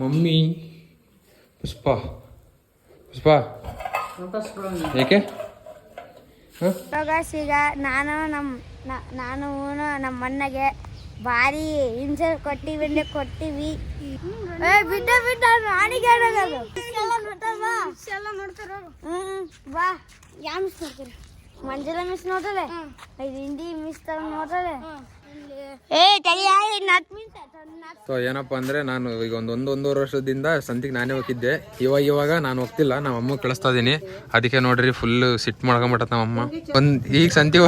Mummy ಪುಷ್ಪ. ಪುಷ್ಪ. ಏಕೆ? ಈಗ ನಾನು ನಮ್ಮ ನಾನು ನಮ್ಮ ಅಣ್ಣಗೆ ಭಾರಿ ಹಿಂಸೆ ಕೊಟ್ಟಿವಿ. ಕೊಟ್ಟಿವಿ ಬಿಟ್ಟ ಬಿಟ್ಟ ನಾನಿಗೆ ಬಾ. ಮಿಸ್ ನೋಡ್ತೀರಿ? ಮಂಜುಳ ಮಿಸ್ ನೋಡ್ತದೆ? ಇದು ಹಿಂದಿ ಮಿಸ್ ತರ ನೋಡ್ತದೆ? ಸೊ ಏನಪ್ಪ ಅಂದರೆ ನಾನು ಈಗ ಒಂದು ಒಂದು ಒಂದೂವರೆ ವರ್ಷದಿಂದ ಸಂತಿಗೆ ನಾನೇ ಹೋಗಿದ್ದೆ. ಇವಾಗ ಇವಾಗ ನಾನು ಹೋಗ್ತಿಲ್ಲ, ನಮ್ಮ ಅಮ್ಮ ಕಳಿಸ್ತಾ ಇದೀನಿ. ಅದಕ್ಕೆ ನೋಡ್ರಿ ಫುಲ್ ಸಿಟ್ ಮಾಡ್ಕೊಂಬಿಟ್ಟತ್ ನಮ್ಮ ಅಮ್ಮ. ಒಂದು ಈಗ ಸಂತಿ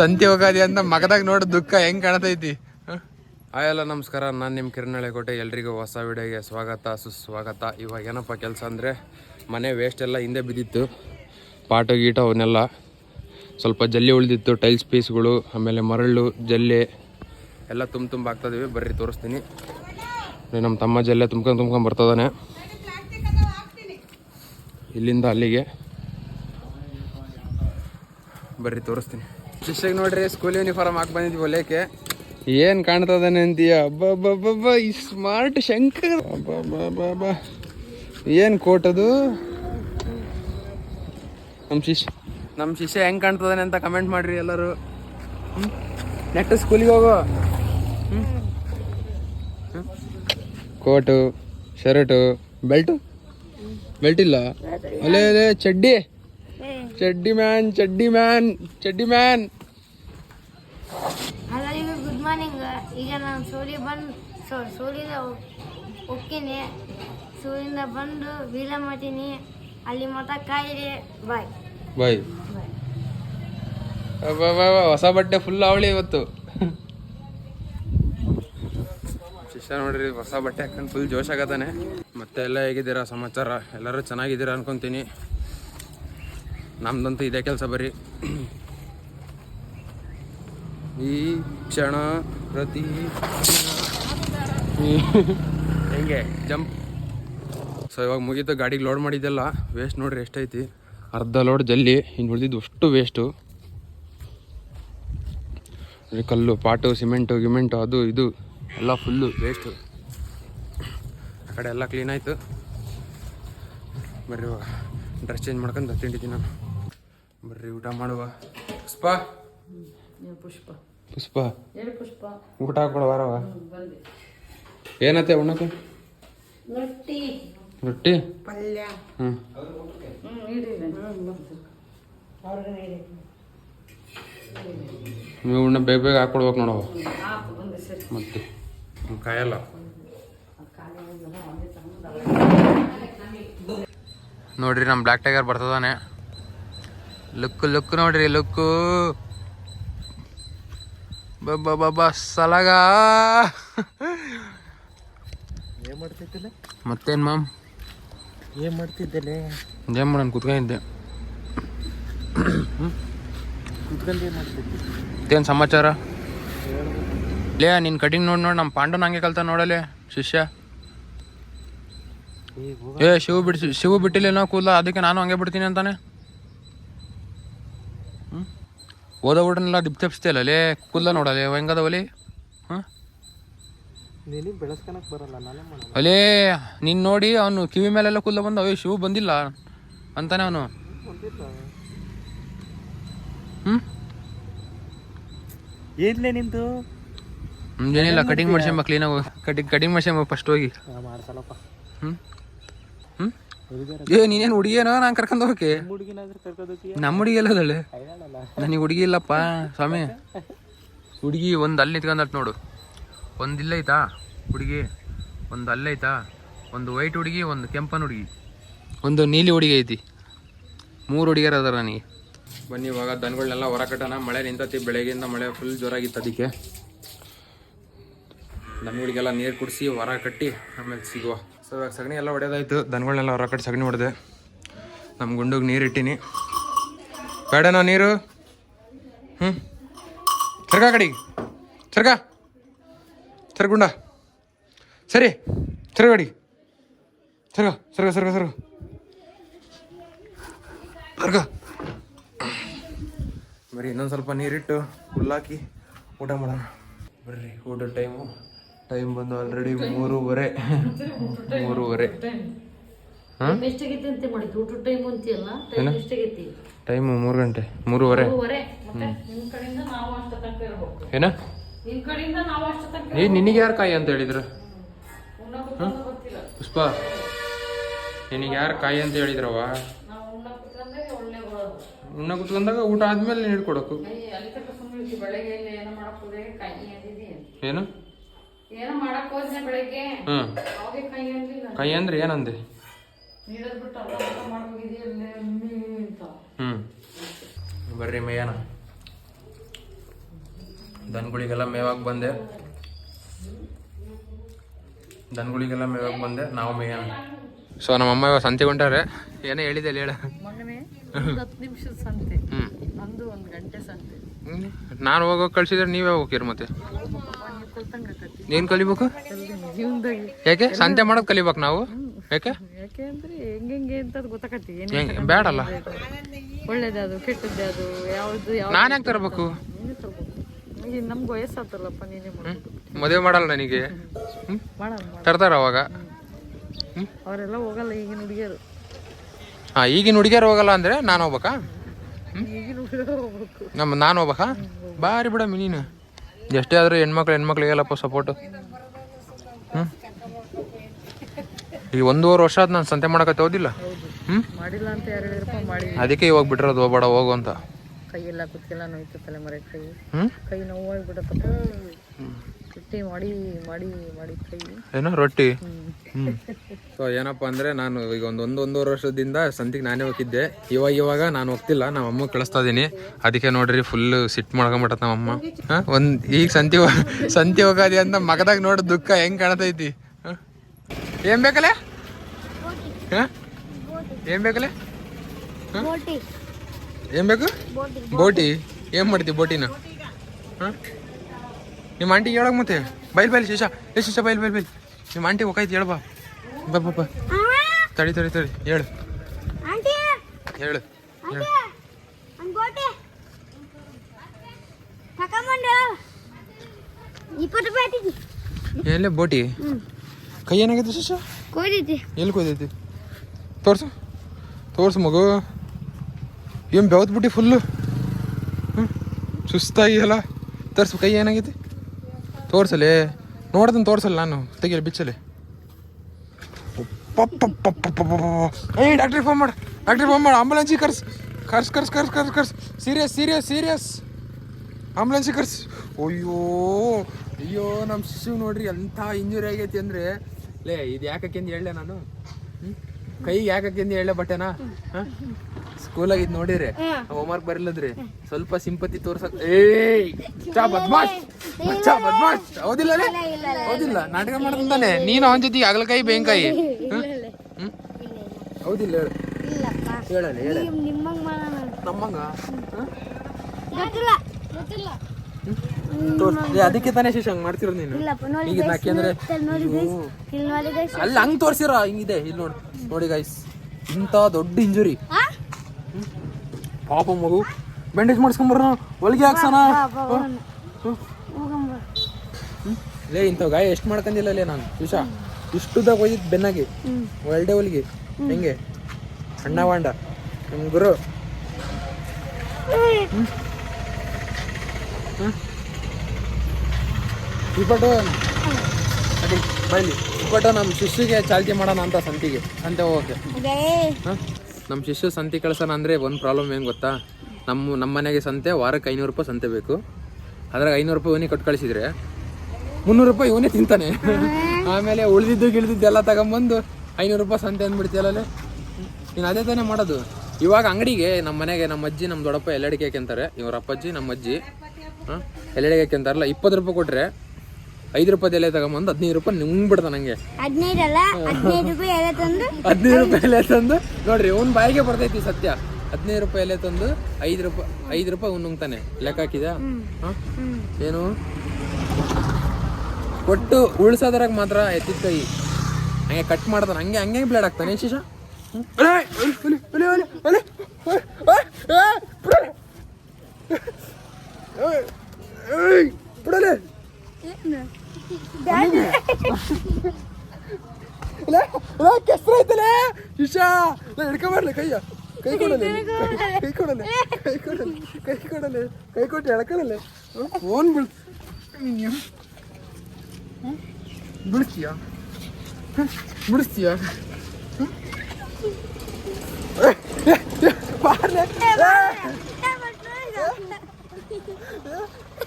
ಸಂತಿ ಹೋಗೋದಿ ಅಂತ ಮಗದಾಗ ನೋಡಿ ದುಃಖ ಹೆಂಗ್ ಕಾಣ್ತೈತಿ. ಆಯಲ್ಲ ನಮಸ್ಕಾರ. ನಾನು ನಿಮ್ಮ ಕಿರಣಳೆ ಕೋಟೆ ಎಲ್ರಿಗೂ ಹೊಸ ವಿಡಿಯೋಗೆ ಸ್ವಾಗತ, ಸುಸ್ವಾಗತ. ಇವಾಗ ಏನಪ್ಪ ಕೆಲಸ ಅಂದರೆ, ಮನೆ ವೇಸ್ಟ್ ಎಲ್ಲ ಹಿಂದೆ ಬಿದ್ದಿತ್ತು. ಪಾಟು, ಗೀಟ, ಅವನ್ನೆಲ್ಲ ಸ್ವಲ್ಪ ಜಲ್ಲಿ ಉಳಿದಿತ್ತು. ಟೈಲ್ಸ್ ಪೀಸ್ಗಳು ಆಮೇಲೆ ಮರಳು, ಜಲ್ಲಿ. ಎಲ್ಲ ತುಂಬ ತುಂಬ ಆಗ್ತದಿವಿ ಬರ್ರಿ ತೋರಿಸ್ತೀನಿ. ನಮ್ಮ ತಮ್ಮ ಜಲ್ಲೆ ತುಂಬ್ಕೊಂಡು ತುಂಬ್ಕೊಂಡು ಬರ್ತದಾನೆ ಇಲ್ಲಿಂದ ಅಲ್ಲಿಗೆ. ಬರ್ರಿ ತೋರಿಸ್ತೀನಿ. ಶಿಷ್ಯಾಗ ನೋಡ್ರಿ ಸ್ಕೂಲ್ ಯೂನಿಫಾರ್ಮ್ ಹಾಕಿ ಬಂದಿದ್ವಿ ಹೊಲಿಯಕ್ಕೆ ಏನು ಕಾಣ್ತದಾನೆ ಅಂತೀಯ? ಅಬ್ಬಬ್ಬಬ್ಬ ಈ ಸ್ಮಾರ್ಟ್ ಶಂಕರ್. ಅಬ್ಬಬ್ಬಬ್ಬ ಏನು ಕೋಟ್ ಅದು? ನಮ್ಮ ಶಿಷ್ಯ. ನಮ್ಮ ಶಿಷ್ಯ ಹೆಂಗೆ ಕಾಣ್ತದಾನೆ ಅಂತ ಕಮೆಂಟ್ ಮಾಡ್ರಿ ಎಲ್ಲರೂ. ನೆಕ್ಸ್ಟ್ ಸ್ಕೂಲಿಗೆ ಹೋಗೋ. Coat shirt belt? ಬೆಲ್ಟ್ ಇಲ್ಲ ಅಲ್ಲೇ ಅಲ್ಲೇ ಚಡ್ಡಿ. ಚಡ್ಡಿ ಮ್ಯಾನ್ ಚಡ್ಡಿ ಮ್ಯಾನ್ ಚಡ್ಡಿ ಮ್ಯಾನ್. ಎಲ್ಲರಿಗೂ ಗುಡ್ ಮಾರ್ನಿಂಗ್ ಈಗ ನಾನು ಸೂರ್ಯ ಬಂದು ಸೂರ್ಯದ ಹೋಗ್ತೀನಿ ಸೂರ್ಯದಿಂದ ಬಂದು ವೀಲ ಮಾಡ್ತೀನಿ. ಅಲ್ಲಿ ಮತ ಕಾಯಿರಿ. ಬಾಯ್ ಬಾಯ್ ಹೊಸ ಬಟ್ಟೆ ಫುಲ್ ಅವಳಿ ಇವತ್ತು. ಶಿಷ್ಯ ನೋಡ್ರಿ, ಹೊಸ ಬಟ್ಟೆ ಹಾಕೊಂಡು ಫುಲ್ ಜೋಶ್ ಆಗತಾನೆ ಮತ್ತೆ ಎಲ್ಲ ಹೇಗಿದ್ದೀರಾ ಸಮಾಚಾರ? ಎಲ್ಲರೂ ಚೆನ್ನಾಗಿದ್ದೀರಾ ಅನ್ಕೊಂತೀನಿ. ನಮ್ದಂತ ಇದೇ ಕೆಲಸ ಬರ್ರಿ. ಈ ಕ್ಷಣ ಪ್ರತಿ ಹೆಂಗೆ? ಜಂಪ್. ಸೊ ಇವಾಗ ಮುಗಿತು, ಗಾಡಿಗೆ ಲೋಡ್ ಮಾಡಿದ್ದೆಲ್ಲ. ವೇಸ್ಟ್ ನೋಡ್ರಿ, ಎಷ್ಟೈತಿ? ಅರ್ಧ ಲೋಡ್ ಜಲ್ಲಿ, ಇನ್ನು ಉಳಿದಿದ್ದು ಅಷ್ಟು ವೇಸ್ಟು ಕಲ್ಲು, ಪಾಟು ಸಿಮೆಂಟು ಗಿಮೆಂಟು, ಅದು, ಇದು. ಎಲ್ಲ ಫುಲ್ಲು ವೇಸ್ಟು ಆ ಕಡೆ ಎಲ್ಲ ಕ್ಲೀನ್ ಆಯಿತು. ಬರ್ರಿ ಇವಾಗ ಡ್ರೆಸ್ ಚೇಂಜ್ ಮಾಡ್ಕೊಂಡು ತಿಂಡಿದ್ದೀನಿ ನಾನು. ಬರ್ರಿ ಊಟ ಮಾಡುವ. ಪುಷ್ಪ. ಪುಷ್ಪ. ಪುಷ್ಪ. ಹೇಳಿ ಪುಷ್ಪ. ಊಟ ಹಾಕೊಳ ವಾರವ ಬಂದೆ. ಏನತ್ತೆ ಉಣ್ಣಕ್ಕೆ? ರೊಟ್ಟಿ. ರೊಟ್ಟಿ? ಪಲ್ಯ. ಹ್ಞೂ ನೀವು ಉಣ್ಣ ಬೇಗ ಬೇಗ ಹಾಕೊಡ್ಬೇಕು ನೋಡವ ಆತು ಬಂದೆ ಸರಿ. ಮತ್ತೆ? ಕಾಯಲ್ಲ. ನೋಡ್ರಿ ನಮ್ಮ ಬ್ಲಾಕ್ ಟೈಗರ್ ಬರ್ತದಾನೆ. ಲುಕ್ ಲುಕ್ ನೋಡ್ರಿ ಲುಕ್ ಬಬ್ಬ ಸಲಗ. ಏನ್ ಮತ್ತೇನ್ ಮಾಮ್? ಏನ್ ಮಾಡ್ತಿದ್ದಲೆ ಏನ್ ಮಾಡೋಣ ಕುತ್ಕೊಂಡಿದ್ದೆ ಕುತ್ಕೊಂಡು ಏನ್ ಮಾಡ್ತಿದ್ದೆ? ಮತ್ತೇನ್ ಸಮಾಚಾರ? ಲೇ ನಿನ್ ಕಟಿಂಗ್ ನೋಡಿ ನೋಡಿ ನಮ್ಮ ಪಾಂಡು ಹಂಗೆ ಕಲ್ತ ನೋಡಲೆ ಶಿಷ್ಯ. ಏ ಶಿವ ಬಿಡಿಸಿ ಶಿವ ಬಿಟ್ಟಿಲ್ಲೇನೋ ಕೂದಲ ಅದಕ್ಕೆ ನಾನು ಹಂಗೆ ಬಿಡ್ತೀನಿ ಅಂತಾನೆ. ಹ್ಞೂ ಓದೋ ಊಟನೆಲ್ಲ ದಿಪ್ ತೆಪ್ಸ್ತಿಯಲ್ಲ ಲೇ ಕೂದಲ ನೋಡಲೆ ಹೆಂಗದವಲಿ ಹಾಂ ಅಲೇ ನೀನು ನೋಡಿ ಅವನು ಕಿವಿ ಮೇಲೆಲ್ಲ ಕೂದಲ ಬಂದ ಅಯ್ಯೋ ಶಿವ ಬಂದಿಲ್ಲ ಅಂತಾನೆ ಅವನು. ಹ್ಞೂ ಏನ್ಲೇ ನಿಂದು? ಏನಿಲ್ಲ ಕಟಿಂಗ್ ಮಾಡ್ಸ್ಯಂಬ ಕ್ಲೀನಾಗಿ ಕಟಿಂಗ್ ಕಟಿಂಗ್ ಮಾಡ್ಸ್ಯಂಬ ಫಸ್ಟ್ ಹೋಗಿ. ಮಾಡ್ಸಲ್ಲಪ್ಪ. ಹ್ಞೂ ಹ್ಞೂ ಏ ನೀನೇನು ಹುಡುಗಿಯೇನೋ ನಾನು ಕರ್ಕೊಂಡು ಹೋಗಕ್ಕೆ. ನಮ್ಮ ಹುಡುಗಿ ಎಲ್ಲ ಅದಳೆ ನನಗೆ ಹುಡುಗಿ ಇಲ್ಲಪ್ಪ ಸ್ವಾಮಿ. ಹುಡುಗಿ ಒಂದು ಅಲ್ಲಿ ನಿಂತ್ಕೊಂಡಟ್ ನೋಡು. ಒಂದು ಇಲ್ಲೈತಾ ಹುಡುಗಿ? ಒಂದು ಅಲ್ಲೈತಾ? ಒಂದು ವೈಟ್ ಹುಡುಗಿ ಒಂದು ಕೆಂಪನ ಹುಡುಗಿ. ಒಂದು ನೀಲಿ ಹುಡುಗಿ ಐತಿ. ಮೂರು ಹುಡುಗಿಯರು ಅದಾರ ನನಗೆ. ಬನ್ನಿ ಇವಾಗ ದನಗಳನ್ನೆಲ್ಲ ಹೊರ ಕಟ್ಟೋಣ. ಮಳೆ ನಿಂತತಿ ಬೆಳಗ್ಗೆಯಿಂದ ಮಳೆ ಫುಲ್ ಜೋರಾಗಿತ್ತು ಅದಕ್ಕೆ. ದನಗಳಿಗೆಲ್ಲ ನೀರು ಕುಡಿಸಿ ಹೊರ ಕಟ್ಟಿ ಆಮೇಲೆ ಸಿಗುವ. ಸೊ ಇವಾಗ ಸಗಣಿ ಎಲ್ಲ ಹೊಡೆಯೋದಾಯ್ತು ದನಗಳನ್ನೆಲ್ಲ ಹೊರ ಕಟ್ಟಿ ಸಗಣಿ ಹೊಡೆದೆ. ನಮ್ಮ ಗುಂಡಿಗೆ ನೀರು ಇಟ್ಟಿನಿ. ಬೇಡನೋ ನೀರು. ಹ್ಞೂ ಸರ್ಗ ಕಡೆಗೆ. ಸರ್ಗ ಸರ್ಗುಂಡ ಸರಿ. ಸರ್ಗಡಿ ಸರ್ಗ ಸರ್ಗ ಸರ್ಗ ಸರ್ಗ ಸರ್ಗ ಬರೀ ಇನ್ನೊಂದು ಸ್ವಲ್ಪ ನೀರಿಟ್ಟು ಹುಲ್ಲಾಕಿ ಊಟ ಮಾಡೋಣ. ಬರ್ರಿ, ಊಟದ ಟೈಮು ಟೈಮ್ ಬಂದು ಆಲ್ರೆಡಿ ಮೂರುವರೆ. ಮೂರುವರೆ. ಟೈಮ್ ಮೂರು ಗಂಟೆ. ಮೂರುವರೆ. ಏನ? ಏ ನಿನಗೆ ಯಾರು ಕಾಯಿ ಅಂತ ಹೇಳಿದ್ರು? ಪುಷ್ಪ. ನಿನಗೆ ಯಾರು ಕಾಯಿ ಅಂತ ಹೇಳಿದ್ರವ ಉಣ್ಣ ಕುತ್ಕೊಂಡಾಗ ಊಟ ಆದ್ಮೇಲೆ ಇಲ್ಲಿ ಏನೋ? ಏನು ಏನೋ ಮಾಡಕ್ ಹೋದ್ನೆ ಬೆಳಗ್ಗೆ? ಹ್ಞೂ ಅವಾಗೆ ಕೈ ಅಂದ್ರೆ ಏನಂದೆ? ನೀಡದ್ ಬಿಟ್ಟು ಅಲ್ಲ ಊಟ ಮಾಡೋಗಿದ್ದಿ ಅಲ್ಲೇ ಅಂತ. ಹ್ಞೂ ಬರ್ರಿ ಮೇಯನ. ದನಗಳಿಗೆಲ್ಲ ಮೇವಾಗ ಬಂದೆ. ದನಗಳಿಗೆಲ್ಲ ಮೇವಾಗ ಬಂದೆ. ನಾವು ಮೇಯನ. ಸೊ ನಮ್ಮಮ್ಮ ಇವಾಗ ಸಂತೆ ಹೊಂಟಾರೆ ಏನೇ ಹೇಳಿದೆ ಹೇಳ. ಮಗನೇ ಒಂದು ಹತ್ತು ನಿಮಿಷದ ಸಂತೆ. ಹ್ಞೂ ನಂದು ಒಂದು ಗಂಟೆ ಸಂತೆ. ನಾನು ಹೋಗೋಕೆ ಕಳ್ಸಿದ್ರೆ ನೀವೇ ಹೋಗಿರಿ ಮತ್ತೆ? ಏನು ಕಲಿಬೇಕು? ಯಾಕೆ? ಸಂತೆ ಮಾಡೋದ್ ಕಲಿಬೇಕು ನಾವು? ಯಾಕೆ? ಯಾಕೆ ಅಂದ್ರೆ ಹೆಂಗೆ ಅಂತ ಏನು ಹೆಂಗ್? ಬೇಡಲ್ಲ. ಒಳ್ಳೇದು ಕೆಟ್ಟದ್ದು ಯಾವ್ದು ಯಾವ ನಾನು ಯಾಕೆ ತರಬೇಕು? ನಮ್ಗೆ ವಯಸ್ಸಾತಲ್ಲಪ್ಪ ನೀನೇ ಮದುವೆ ಮಾಡಲ್ಲ ನನಗೆ? ತರ್ತಾರ ಅವಾಗ? ಅವರೆಲ್ಲ ಹೋಗಲ್ಲ ಈಗಿನ ಹುಡುಗಿಯರು. ಹಾಂ ಈಗಿನ ಹುಡುಗಿಯರು ಹೋಗಲ್ಲ ಅಂದ್ರೆ ನಾನು ಹೋಗ್ಬೇಕು? ನಮ್ಮ ನಾನು ಹೋಗ್ಬೇಕಾ? ಬಾರಿ ಬಿಡ ನೀನು. ಎಷ್ಟೇ ಆದರೂ ಹೆಣ್ಮಕ್ಳು ಹೆಣ್ಮಕ್ಳಿಗೆಲ್ಲಪ್ಪ ಸಪೋರ್ಟು ಹ್ಞೂ ಈ ಒಂದೂವರೆ ವರ್ಷ ಆದ್ ನಾನು ಸಂತೆ ಮಾಡಕತ್ತೆ ಹೋದಿಲ್ಲ. ಹ್ಞೂ ಮಾಡಿಲ್ಲ ಅಂತ ಯಾರು ಹೇಳಿದ್ರಪ್ಪ? ಮಾಡಿ ಅದಕ್ಕೆ ಇವಾಗ ಬಿಟ್ಟಿರೋದು ಹೋಗ್ಬೇಡ ಹೋಗು ಅಂತ. ಕೈಯೆಲ್ಲ ಕುತ್ತಿಗೆಲ್ಲ ನೋಯ್ತು ತಲೆ ಮರೆ ಕೈ ಹ್ಞೂ ಕೈ ನೋವಾಗ್ಬಿಡತ್ತಪ್ಪ ರೊಟ್ಟಿ ಮಾಡಿ ಮಾಡಿ ಮಾಡಿ ಏನೋ ರೊಟ್ಟಿ? ಹ್ಞೂ ಸೊ ಏನಪ್ಪ ಅಂದರೆ ನಾನು ಈಗ ಒಂದು ಒಂದು ಒಂದೂವರೆ ವರ್ಷದಿಂದ ಸಂತಿಗೆ ನಾನೇ ಹೋಗಿದ್ದೆ. ಇವಾಗ ಇವಾಗ ನಾನು ಹೋಗ್ತಿಲ್ಲ ನಮ್ಮ ಅಮ್ಮ ಕಳಿಸ್ತಾ ಇದ್ದೀನಿ ಅದಕ್ಕೆ ನೋಡ್ರಿ ಫುಲ್ ಸಿಟ್ ಮಾಡ್ಕೊಂಬಿಟ್ಟತ್ ನಮ್ಮಮ್ಮ ಹಾಂ? ಒಂದು ಈಗ ಸಂತಿ ಸಂತಿ ಹೋಗೋದಿ ಅಂತ ಮಗದಾಗ ನೋಡಿ ದುಃಖ ಹೆಂಗೆ ಕಾಣ್ತೈತಿ. ಹಾಂ? ಏನು ಬೇಕಲೆ? ಹಾಂ? ಏನು ಬೇಕಲೆ? ಬೋಟಿ. ಏನು ಬೇಕು? ಬೋಟಿ. ಬೋಟಿ. ಏನು ಮಾಡ್ತಿ ಬೋಟಿನ? ಹಾಂ? ನಿಮ್ಮ ಆಂಟಿ ಹೇಳಕ್ ಮತ್ತೆ? ಬೈಲ್ ಬೈಲ್ ಶೀಶಾ ಏ ಶೀಶಾ ಬೈಲ್ ಬೈಲ್ ಬೈಲ್. ನಿಮ್ಮ ಆಂಟಿ ಹೋಗಾಯ್ತು ಹೇಳ ಬಾ ಬಾ ಬಾ. ತಡಿ ತಡಿ ತಡಿ. ಹೇಳು. ಹೇಳು. ಎಲ್ಲೇ ಬೋಟಿ? ಕೈ ಏನಾಗೈತಿ ಶಿಶ ಎಲ್ಲಿ ಕೊಯ್ದೈತಿ? ತೋರ್ಸು. ತೋರ್ಸು ಮಗು. ಏನು ಬೆವತ್ ಬಿಟ್ಟು ಫುಲ್ಲು ಹ್ಞೂ ಸುಸ್ತಾಗಿ ಅಲ್ಲ ತೋರ್ಸು ಕೈ ಏನಾಗೈತಿ ತೋರ್ಸಲೆ? ನೋಡ್ದನ್ ತೋರ್ಸಲ್ಲ ನಾನು. ತೆಗಿಯಲ್ಲ ಬಿಚ್ಚಲಿ. ಏಯ್ ಡಾಕ್ಟ್ರಿಗೆ ಫೋನ್ ಮಾಡು. ಡಾಕ್ಟ್ರಿಗೆ ಫೋನ್ ಮಾಡು. ಆಂಬುಲೆನ್ಸಿಗೆ ಕರ್ಸ್. ಕರ್ಸ್ ಕರ್ಸ್ ಕರ್ಸ್ ಕರ್ಸ್ ಕರ್ಸ್. ಸೀರಿಯಸ್ ಸೀರಿಯಸ್ ಸೀರಿಯಸ್ ಆಂಬುಲೆನ್ಸಿಗೆ ಕರ್ಸ್. ಅಯ್ಯೋ ಅಯ್ಯೋ ನಮ್ಮ ಶಿಶು ನೋಡ್ರಿ, ಎಂಥ ಇಂಜುರಿ ಆಗೈತಿ ಅಂದ್ರೆ. ಲೇ, ಇದು ಯಾಕಕ್ಕೆಂದು ಹೇಳಲೆ ನಾನು? ಕೈಗೆ ಯಾಕಕ್ಕೆಂದು ಹೇಳಲೆ ಬಟ್ಟೆನಾ? ಸ್ಕೂಲಾಗ ಆಗಿದ್ ನೋಡಿರಿ ಹೋಮ್ವರ್ಕ್ ಬರಲಿದ್ರಿ ಸ್ವಲ್ಪ ಸಿಂಪತಿ ತೋರ್ಸಕ್ ಏಯ್ ಚಾ ಬದ್ಮಾಶ್ ಚಾ ಬದ್ಮಾಶ್ ಹೌದಿಲ್ಲ? ಹೌದಿಲ್ಲ ನಾಟಕ ಮಾಡ್ತಾನೆ ನೀನು ಅವನ ಜೊತೆಗೆ ಅಗಲಕಾಯಿ ಬೇಂಕಾಯಿ ಹ್ಮ್? ಹ್ಮ್? ಹೌದಿಲ್ಲ ಹೇಳಲ್ಲ ಹೇಳ ನಿಮ್ ನಿಮ್ಮಂಗ್ ಅದಕ್ಕೆ ತಾನೇ ಶಿಶ್ ಹಂಗ್ ಮಾಡ್ತಿರೋದು ನೀನು ಈಗ guys. ಅಲ್ಲಿ ಹಂಗ್ ತೋರ್ಸಿರೋ ಹಿಂಗಿದೆ ಇಲ್ಲಿ ನೋಡಿ ನೋಡಿ ಗೈಸ್ ಇಂಥ ದೊಡ್ಡ ಇಂಜುರಿ? ಪಾಪ ಮಗು. ಬ್ಯಾಂಡೇಜ್ ಮಾಡಿಸ್ಕೊಂಬರ ಹೊಲಿಗೆ ಹಾಕ್ಸಣ. ಲೇ ಇಂಥ ಗಾಯ ಎಷ್ಟು ಮಾಡ್ಕೊಂಡಿಲ್ಲ ಲೇ ನಾನು. ವಿಷ ಇಷ್ಟುದಾಗ ಹೋಗಿದ್ದು ಬೆನ್ನಾಗಿ. ಒಳ್ಳೆ ಹೊಲಿಗೆ. ಹೆಂಗೆ? ಅಣ್ಣ ವಾಂಡ. ನಿಮ್ ಗುರು. ಇಪ್ಪಟ್ಟು ಅಡಿ ಬೈಲಿ. ಇಪ್ಪಟ್ಟು ನಮ್ಮ ಶಿಷ್ಯಗೆ ಚಾಲ್ತಿ ಮಾಡೋಣ ಅಂತ ಸಂತಿಗೆ. ಸಂತೆ ಹೋಗೋಕೆ ನಮ್ಮ ಶಿಷ್ಯ ಸಂತೆ ಕಳ್ಸೋಣ ಅಂದರೆ ಒಂದು ಪ್ರಾಬ್ಲಮ್ ಏನು ಗೊತ್ತಾ? ನಮ್ಮ ನಮ್ಮ ಮನೆಗೆ ಸಂತೆ ವಾರಕ್ಕೆ ಐನೂರು ರೂಪಾಯಿ ಸಂತೆ ಬೇಕು. ಅದ್ರಾಗ ಐನೂರು ರೂಪಾಯಿ ಇವನಿಗೆ ಕೊಟ್ಟು ಕಳಿಸಿದ್ರೆ ಮುನ್ನೂರು ರೂಪಾಯಿ ಇವನೇ ತಿಂತಾನೆ. ಆಮೇಲೆ ಉಳಿದಿದ್ದು ಗಿಳಿದಿದ್ದು ಎಲ್ಲ ತಗೊಂಬಂದು ಐನೂರು ರೂಪಾಯಿ ಸಂತೆ ಅಂದ್ಬಿಡ್ತೀಯಲ್ಲೇ ನೀನು ಅದೇ ತಾನೇ ಮಾಡೋದು. ಇವಾಗ ಅಂಗಡಿಗೆ ನಮ್ಮ ಮನೆಗೆ ನಮ್ಮ ಅಜ್ಜಿ ನಮ್ಮ ದೊಡ್ಡಪ್ಪ ಎಲ್ಲಡಿಕೆ ಹಾಕ್ಯಂತಾರೆ ಇವರ ಅಪ್ಪಾಜಿ ನಮ್ಮ ಅಜ್ಜಿ ಹಾಂ? ಎಲ್ಲಡಿಗೆ ಹಾಕ್ಯಂತಾರಲ್ಲ ಇಪ್ಪತ್ತು ರೂಪಾಯಿ ಕೊಟ್ಟರೆ ಐದು ರೂಪಾಯಿ ಎಲೆ ತಗೊಂಬಂದು ಹದಿನೈದು ರೂಪಾಯಿ ನುಂಗ್ಬಿಡ್ತಾನೆ ಬಿಡ್ತಾನ ಹಂಗೆ. ಹದಿನೈದು ರೂಪಾಯಿ ಎಲ್ಲ ತಂದು ಹದಿನೈದು ರೂಪಾಯಿ ಎಲೆ ತಂದು ನೋಡ್ರಿ ಅವ್ನ ಬಾಯಿಗೆ ಬರ್ತೈತಿ ಸತ್ಯ. ಹದಿನೈದು ರೂಪಾಯಿ ಎಲೆ ತಂದು ಐದು ರೂಪಾಯಿ ಐದು ರೂಪಾಯಿ ಅವ್ನು ನುಂಗ್ತಾನೆ. ಲೆಕ್ಕ ಹಾಕಿದ. ಏನು? ಒಟ್ಟು ಉಳ್ಸೋದ್ರಾಗ ಮಾತ್ರ ಎತ್ತಿದ ಕೈ. ಹಂಗೆ ಕಟ್ ಮಾಡ್ತಾನೆ. ಹಂಗೆ ಹಂಗೆ ಬ್ಲೇಡ್ ಆಗ್ತಾನೆ ಶಿಶ? ಏನು? ಕೆಸ್ರೈತಲೇ ಶಿಶಾ ಹಿಡ್ಕೊಂಬರ್ಲಿ ಕೈಯ ಕೈ ಕೊಡಲೆ ಕೈ ಕೊಡಲೆ ಕೈ ಕೊಡಲೆ ಕೈ ಕೊಡಲೆ ಕೈ ಕೊಟ್ಟು ಎಳ್ಕೊಳಲೆ ಫೋನ್ ಬಿಳ್ ಬಿಡಿಸ್ತೀಯ ಬಿಡಿಸ್ತೀಯ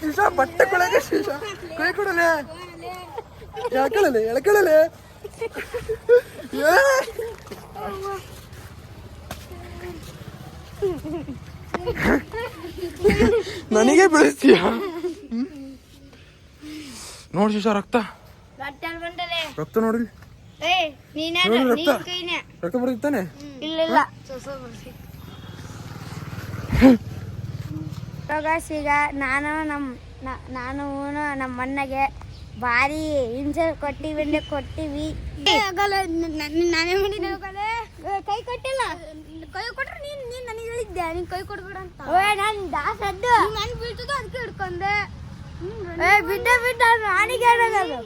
ಶಿಶಾ ಬಟ್ಟೆ ಕೊಳಗೆ ಶಿಶಾ. ಕೈ ಕೊಡಲೆ. ಎಳ್ಕೊಳಲೆ ಎಳ್ಕೊಳಲೆ ನನಗೆ ಬೆಳೆಸ್ತೀಯ ನೋಡಿ ಶಿಶಾ ರಕ್ತ. ರಕ್ತ ನೋಡಿ ರಕ್ತ. ರಕ್ತ ಬರುತ್ತಾನೆ? ಇಲ್ಲ ಇವಾಗ ಈಗ ನಾನು ನಮ್ಮ ನಾನು ನಮ್ಮ ಅಣ್ಣಗೆ ಭಾರಿ ಹಿಂಸೆ ಕೊಟ್ಟಿವಿ ಅಂದ್ರೆ ಕೊಟ್ಟಿವಿ. ಆಗಲ್ಲ ನಾನೇ ಮಾಡಿದ್ದೆ ಕೈ ಕೊಟ್ಟಿಲ್ಲ? ಕೈ ಕೊಟ್ರೆ ನೀನು ನೀನು ನನಗೆ ಹೇಳಿದ್ದೆ ನೀನ್ ಕೈ ಕೊಡ್ಬೇಡ ಅಂತ. ಓ ನಾನು ದಾಸದ್ದು. ನನ್ ಬೀಳ್ತದ ಅದಕ್ಕೆ ಹಿಡ್ಕೊಂಡೆ. ಏ ಬಿದ್ದ ಬಿದ್ದ ನಾನಿಗೆ ಹೇಳೋದು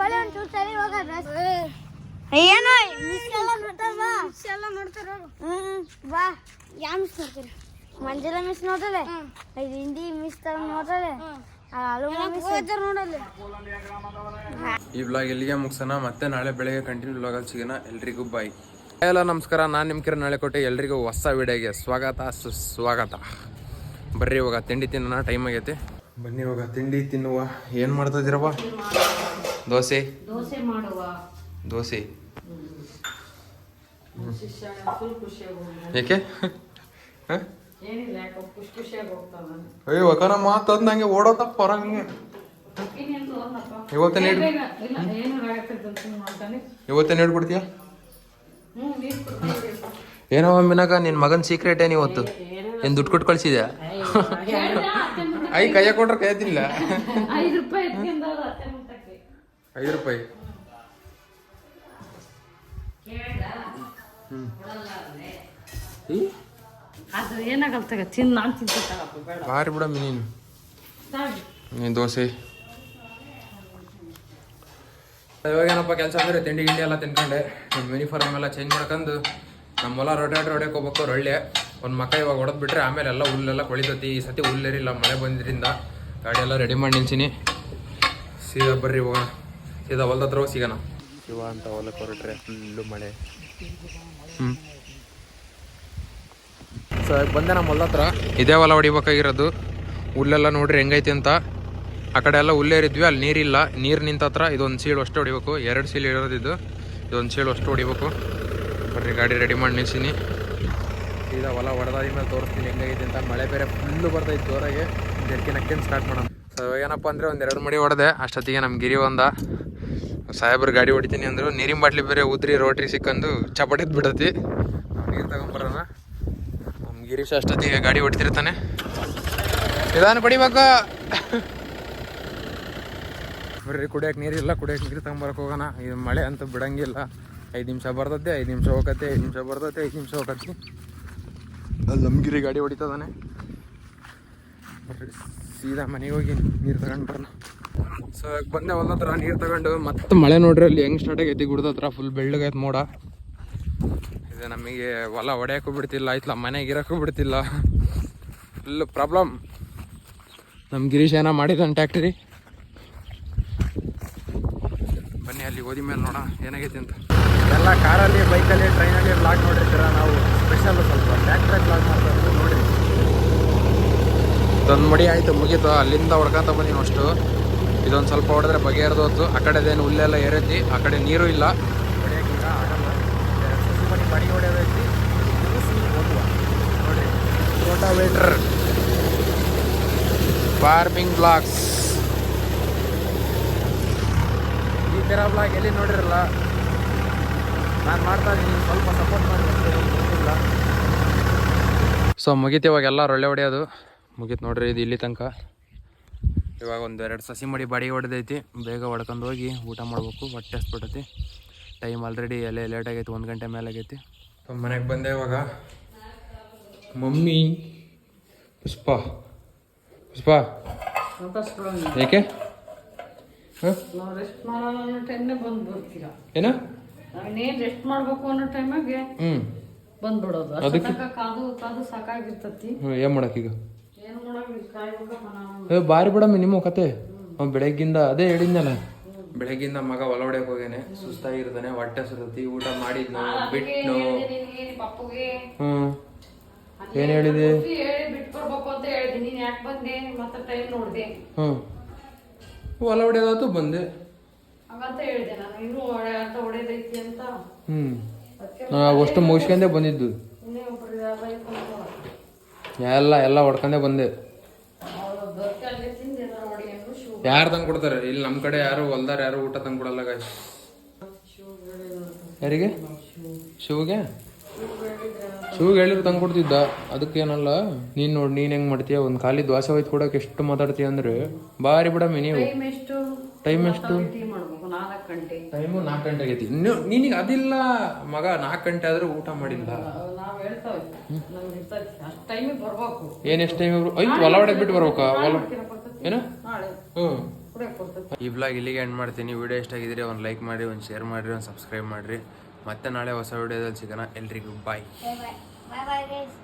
ಬಳೆ ಒಂದು ಚೂರು ಸರಿ ಹೋಗೋದು ಏನೋ ಮಿಸ್ ಎಲ್ಲ ಮಾಡ್ತಾರ ಮಿಸ್ ಎಲ್ಲ ನೋಡ್ತಾರ ಹ್ಮ್ ಬಾ. ಯಾ ಮಿಸ್ ನೋಡ್ತೀರಿ ಮಂಜುಳ ಮಿಸ್ ನೋಡಲೆ ಇದು ಹಿಂದಿ ಮಿಸ್ ತರ ಈ ಬ್ಲಾಗ್ ಎಲ್ಲಿಗೆ ಮುಗಿಸೋಣ? ಮತ್ತೆ ನಾಳೆ ಬೆಳಗ್ಗೆ ಕಂಟಿನ್ಯೂ ಬ್ಲಾಗಲ್ಲಿ ಸಿಗೋಣ. ಎಲ್ರಿಗೂ ಬಾಯ್ ಎಲ್ಲ ನಮಸ್ಕಾರ. ನಾನು ನಿಮ್ಮ ಕಿರಣ್ ನಾಳೆ ಕೊಟ್ಟೆ ಎಲ್ರಿಗೂ ಹೊಸ ವಿಡಿಯೋಗೆ ಸ್ವಾಗತ ಸುಸ್ವಾಗತ. ಬರ್ರಿ ಇವಾಗ ತಿಂಡಿ ತಿನ್ನೋಣ. ಟೈಮ್ ಆಗೈತಿ. ಬನ್ನಿ ಇವಾಗ ತಿಂಡಿ ತಿನ್ನುವ. ಏನು ಮಾಡ್ತಾ ದೋಸೆ. ದೋಸೆ ಮಾಡುವ. ದೋಸೆ. ಏಕೆ? ಹ? ಏನಿಲ್ಲ ಯಾಕೋ ಖುಷಿ ಖುಷಿಯಾಗಿ ಹೋಗ್ತಾವ ಅಯ್ಯೋ ಅಕ್ಕನ ಮಾತಂದ್ ನಂಗೆ ಓಡೋತಪ್ಪ ಹೊರಂಗೆ ಇವತ್ತೇ ನೀಡ್ ಇವತ್ತೇ ನೀಡ್ಬಿಡ್ತೀಯ ಏನೋ ಒಮ್ಮಿನಾಗ ನಿನ್ನ ಮಗನ ಸೀಕ್ರೆಟ್ ಏನು ಇವತ್ತು ಏನು ದುಡ್ಡು ಕೊಟ್ಟು ಕಳ್ಸಿದ್ಯಾ ಐ ಕೈಯ ಕೊಟ್ರೆ ಕೈ ತಿನ್ನಿಲ್ಲ ಐದು ರೂಪಾಯಿ ಎತ್ಕೊಂಡ ಅದು ಏನಾಗಲ್ಲ ತಗ ತಿನ್ ನಾನು ತಿಂತೀನಿ ತಗಪ್ಪ ಬೇಡ ಭಾರಿ ಬಿಡಮ್ಮಿ ನೀನು. ನೀನು ದೋಸೆ. ಇವಾಗ ಏನಪ್ಪ ಕೆಲಸ ಅಂದ್ರೆ ತಿಂಡಿ ಗಿಂಡಿ ಎಲ್ಲ ತಿನ್ಕೊಂಡೆ. ನಮ್ಮ ಯೂನಿಫಾರ್ಮ್ ಎಲ್ಲ ಚೇಂಜ್ ಮಾಡ್ಕೊಂಡು ನಮ್ಮ ಹೊಲ ರೊಟ್ಯಾಟ್ರ್ ಹೊಡ್ಯಕ್ಕೆ ಹೋಗ್ಬೇಕು ಒಳ್ಳೆ. ಒಂದು ಮಕ್ಕ ಇವಾಗ ಹೊಡೆದ್ ಬಿಟ್ರೆ ಆಮೇಲೆ ಎಲ್ಲ ಹುಲ್ಲೆಲ್ಲ ಕೊಳಿತತಿ. ಈ ಸತಿ ಹುಲ್ಲೇರಿಲ್ಲ ಮಳೆ ಬಂದ್ರಿಂದ. ಗಾಡಿ ಎಲ್ಲ ರೆಡಿ ಮಾಡಿ ನಿಲ್ಸಿನಿ. ಸೀದಾ ಬರ್ರಿ ಹೋಗೋಣ. ಸೀದಾ ಹೊಲ್ದ ಹತ್ರ ಹೋಗಿ ಸಿಗೋಣ. ಶಿವ ಅಂತ ಹೊಲಕ್ಕೆ ಹೊರಟ್ರೆ ಫುಲ್ಲು ಮಳೆ. ಹ್ಞೂ ಸೊ ಬಂದೆ ನಮ್ಮ ಹೊಲ ಹತ್ರ. ಇದೇ ಹೊಲ ಹೊಡಿಬೇಕಾಗಿರೋದು. ಹುಲ್ಲೆಲ್ಲ ನೋಡ್ರಿ ಹೆಂಗೈತಿ ಅಂತ. ಆ ಕಡೆ ಎಲ್ಲ ಹುಲ್ಲೇರಿದ್ವಿ ಅಲ್ಲಿ ನೀರಿಲ್ಲ. ನೀರು ನಿಂತ ಹತ್ರ ಇದೊಂದು ಸೀಳು ಅಷ್ಟು ಹೊಡಿಬೇಕು. ಎರಡು ಸೀಳು ಇರೋದಿದ್ದು ಇದೊಂದು ಸೀಳು ಅಷ್ಟು ಹೊಡಿಬೇಕು. ಬರ್ರಿ ಗಾಡಿ ರೆಡಿ ಮಾಡಿ ನಿಲ್ಸಿನಿ. ಈಗ ಹೊಲ ಹೊಡೆದಾದ ಮೇಲೆ ತೋರಿಸ್ತೀನಿ ಹೆಂಗೈತಿ ಅಂತ. ಮಳೆ ಬೇರೆ ಫುಲ್ಲು ಬರ್ತೈತೆ ಜೋರಾಗಿ. ಜರ್ಕಿನ ಹಾಕ್ಯಂಡು ಸ್ಟಾರ್ಟ್ ಮಾಡೋಣ. ಸೊ ಏನಪ್ಪ ಅಂದರೆ ಒಂದು ಎರಡು ಮಡಿ ಹೊಡೆದೆ. ಅಷ್ಟೊತ್ತಿಗೆ ನಮ್ಮ ಗಿರಿ ಒಂದ. ಸಾಹೇಬ್ರು ಗಾಡಿ ಹೊಡಿತೀನಿ ಅಂದರು. ನೀರಿನ ಬಾಟ್ಲಿ ಬೇರೆ ಉದ್ರಿ ರೋಟ್ರಿ ಸಿಕ್ಕಂದು ಚಪಟಿದ್ ಬಿಡತಿ. ನೀರು ತಗೊಂಬರೋಣ ಗಿರೀಶ್ ಅಷ್ಟೊತ್ತಿಗೆ ಗಾಡಿ ಹೊಡ್ತಿರ್ತಾನೆ ನಿಧಾನ ಪಡಿಬೇಕು ಬರ್ರಿ, ಕುಡಿಯೋಕೆ ನೀರಿಲ್ಲ ಕುಡಿಯಕ್ಕೆ ನೀರು ತಗೊಂಬರಕ್ಕೆ ಹೋಗೋಣ. ಇದು ಮಳೆ ಅಂತೂ ಬಿಡಂಗಿಲ್ಲ. ಐದು ನಿಮಿಷ ಬರ್ತೈತೆ, ಐದು ನಿಮಿಷ ಹೋಗತ್ತೆ, ಐದು ನಿಮಿಷ ಬರ್ತೈತೆ, ಐದು ನಿಮಿಷ ಹೋಗತ್ತೆ. ಅಲ್ಲಿ ಗಾಡಿ ಹೊಡಿತದಾನೆ. ಸೀದಾ ಮನೆಗೆ ಹೋಗಿ ನೀರು ತಗೊಂಡು ಬರೋಣ ಸೊ ಬಂದೆ ಒಂದ್ ಹತ್ರ ನೀರು ತಗೊಂಡು. ಮತ್ತೆ ಮಳೆ ನೋಡ್ರಿ, ಅಲ್ಲಿ ಹೆಂಗೆ ಸ್ಟಾರ್ಟ್ ಆಗೈತಿ ಗುಡ್ದ ಹತ್ರ ಫುಲ್ ಬೆಳ್ಳಗೈತೆ ಮೋಡ. ಇದು, ನಮಗೆ ಹೊಲ ಹೊಡೆಯೋಕ್ಕೂ ಬಿಡ್ತಿಲ್ಲ, ಆಯ್ತಲ್ಲ, ಮನೆಗೆ ಇರೋಕ್ಕೂ ಬಿಡ್ತಿಲ್ಲ. ಫುಲ್ ಪ್ರಾಬ್ಲಮ್ ನಮ್ಮ ಗಿರೀಶ್ ಏನೋ ಮಾಡಿದ್ದಾನೆ ಟ್ಯಾಕ್ಟ್ರಿ ಬನ್ನಿ ಅಲ್ಲಿ ಓದಿ ಮೇಲೆ ನೋಡೋಣ, ಏನಾಗೈತಿ ಅಂತ. ಎಲ್ಲ ಕಾರಲ್ಲಿ ಬೈಕಲ್ಲಿ ಟ್ರೈನಲ್ಲಿ ಬ್ಲಾಗ್ ನೋಡಿರ್ತೀರ ನಾವು? ಸ್ಪೆಷಲ್ ಸ್ವಲ್ಪ ಟ್ಯಾಕ್ಟ್ರಿ ಬ್ಲಾಗ್ ಮಾಡ್ತಾ ಇರೋದು ನೋಡಿ ಇದೊಂದು ಮಡಿ ಆಯಿತು, ಮುಗೀತು. ಅಲ್ಲಿಂದ ಹೊಡ್ಕೊಂತ ಬನ್ನಿ ಅಷ್ಟು. ಇದೊಂದು ಸ್ವಲ್ಪ ಹೊಡೆದ್ರೆ ಬಗೆಹರಿದೋತು ಆ ಕಡೆದೇನು ಹುಲ್ಲೆಲ್ಲ ಏರೈತಿ, ಆ ಕಡೆ ನೀರು ಇಲ್ಲ ಹೊಡ್ಯಕ್ಕೀಗ ಆಗಲ್ಲ ಎರಡು ಸಸಿ ಮನೆ ಮಡಿ ಹೊಡೆಯೋದೈತಿ ಮುಗಿಸಿ ಹೋಗುವ ನೋಡ್ರಿ ರೋಟಾವೇಟ್ರ್ ಫಾರ್ಮಿಂಗ್ ಬ್ಲಾಗ್ಸ್ ಈ ಥರ ಬ್ಲಾಗ್ ಎಲ್ಲಿ ನೋಡಿರಲ್ಲ? ನಾನು ಮಾಡ್ತಾ ಇದ್ದೀನಿ ಸ್ವಲ್ಪ ಸಪೋರ್ಟ್ ಮಾಡಿ ಸೊ ಮುಗೀತು ಇವಾಗ ಎಲ್ಲ ಒಳ್ಳೆ ಹೊಡೆಯೋದು. ಮುಗೀತು ನೋಡ್ರಿ, ಇದು ಇಲ್ಲಿ ತನಕ. ಇವಾಗ ಒಂದು ಎರಡು ಸಸಿ ಮಡಿ ಬಾಡಿಗೆ ಹೊಡೆದೈತಿ. ಬೇಗ ಹೊಡ್ಕೊಂಡು ಹೋಗಿ ಊಟ ಮಾಡಬೇಕು, ಹೊಟ್ಟೆ ಹಸ್ಬಿಟ್ಟೈತಿ ಟೈಮ್ ಆಲ್ರೆಡಿ ಎಲ್ಲೇ ಲೇಟ್ ಆಗೈತಿ, ಒಂದು ಗಂಟೆ ಮೇಲೆ ಆಗೈತಿ ಮನೆಗೆ ಬಂದೆ ಇವಾಗ. ಮಮ್ಮಿ ಪುಷ್ಪ ಪುಷ್ಪ ಏಕೆ? ರೆಸ್ಟ್ ಏನ? ರೆಸ್ಟ್ ಮಾಡ್ಬೇಕು ಅನ್ನೋ ಟೈಮಾಗೆ ಹ್ಞೂ ಬಂದ್ಬಿಡೋದು ಅದಕ್ಕೆ? ಅಷ್ಟೊತ್ತನಕ ಕಾದು ಕಾದು ಸಾಕಾಗಿರ್ತತಿ. ಹ್ಞೂ ಏನು ಮಾಡಕ್ಕೀಗ ಏನು ಮಾಡಕ್ ಕಾಯ್ಬೇಕಪ್ಪ ನಾನು ಏ ಬಾರಿ ಬಿಡಮ್ಮ ನಿಮ್ಮ ಕತೆ. ಅವ್ನು ಬೆಳಗ್ಗಿಂದ ಅದೇ ಹೇಳಿದ್ನಲ್ಲ. ಬೆಳಗ್ಗಿಂದ ಮಗ ಹೊಲ ಹೊಡ್ಯಕ್ ಹೋಗ್ಯಾನೆ ಸುಸ್ತಾಗಿರ್ತಾನೆ ಹೊಟ್ಟೆ ಸುರತಿ ಊಟ ಮಾಡಿದ್ನು ಬಿಟ್ನು. ಹ್ಮ್. ಹ್ಞೂ ಏನು ಹೇಳಿದೆ ಹೇಳಿ ಬಿಟ್ಟು ಬರ್ಬೇಕು ಅಂತ ಹೇಳಿದೆ ನೀನ್ ಯಾಕೆ ಬಂದೆ? ಮತ್ತೆ ಟೈಮ್ ನೋಡಿದೆ. ಹ್ಞೂ ಹೊಲ ಹೊಡ್ಯೋದಾತು ಬಂದೆ. ಹಾಗಂತ ಹೇಳಿದೆ ನಾನು. ಇನ್ನೂ ಹೊಡೆ ಅಂತ ಹೊಡೆದೈತಿ ಅಂತ. ಹ್ಞೂ ನಾ ಅಷ್ಟು ಮುಗಿಸ್ಕೊಂಡೆ ಬಂದಿದ್ದು. ಇನ್ನೇ ಒಬ್ರು ಬೈಕೊಂಡು ಎಲ್ಲ ಎಲ್ಲ ಹೊಡ್ಕೊಂಡೆ ಬಂದೆ. ಯಾರು ತಂದು ಕೊಡ್ತಾರೆ? ಇಲ್ಲಿ ನಮ್ಮ ಕಡೆ ಯಾರು ಹೊಲ್ದಾರ ಯಾರು ಊಟ ತಂದು ಕೊಡಲ್ಲ ಗಾಯ್ ಯಾರಿಗೆ? ಶಿವಗೆ ಶಿವಗೆ ಹೇಳಿದ್ರೆ ತಂದು ಕೊಡ್ತಿದ್ದ. ಅದಕ್ಕೇನಲ್ಲ ನೀನು ನೋಡಿ ನೀನು ಹೆಂಗೆ ಮಾಡ್ತೀಯ? ಒಂದು ಖಾಲಿ ದ್ವಾಸ ಹೋಯ್ತು ಕೊಡೋಕೆ ಎಷ್ಟು ಮಾತಾಡ್ತೀಯ ಅಂದ್ರೆ ಬಾರಿ ಬಿಡಮ್ಮಿ ನೀವು. ಟೈಮ್ ಎಷ್ಟು? ಟೈಮ್ ನಾಲ್ಕು ಗಂಟೆ. ಆಗೈತಿ. ನಿನಗೆ ಅದಿಲ್ಲ ಮಗ ನಾಲ್ಕು ಗಂಟೆ ಆದರೂ ಊಟ ಮಾಡಿಲ್ಲ. ನಾವು ಹೇಳ್ತಾವೆ ನಮ್ಗೆ ಇರ್ತೈತಿ ಅಷ್ಟು ಟೈಮಿಗೆ ಬರ್ಬೇಕು. ಏನು ಎಷ್ಟು ಟೈಮ್ ಐತ್ ಹೊಲ ಬಿಟ್ಟು ಬರ್ಬೇಕಾ? ಹೊಲ ಏನ? ನಾಳೆ. ಹ್ಞೂ. ಈ ಬ್ಲಾಗ್ ಇಲ್ಲಿಗೆ ಎಂಡ್ ಮಾಡ್ತೀನಿ. ವಿಡಿಯೋ ಇಷ್ಟ ಆಗಿದ್ರೆ ಒಂದು ಲೈಕ್ ಮಾಡಿ ಒಂದು ಶೇರ್ ಮಾಡಿರಿ ಒಂದು ಸಬ್ಸ್ಕ್ರೈಬ್ ಮಾಡಿರಿ. ಮತ್ತೆ ನಾಳೆ ಹೊಸ ವಿಡಿಯೋದಲ್ಲಿ ಸಿಗೋಣ. ಎಲ್ರಿಗೂ ಬಾಯ್ ಬಾಯ್ ಬಾಯ್ ಬಾಯ್ ಗೈಸ್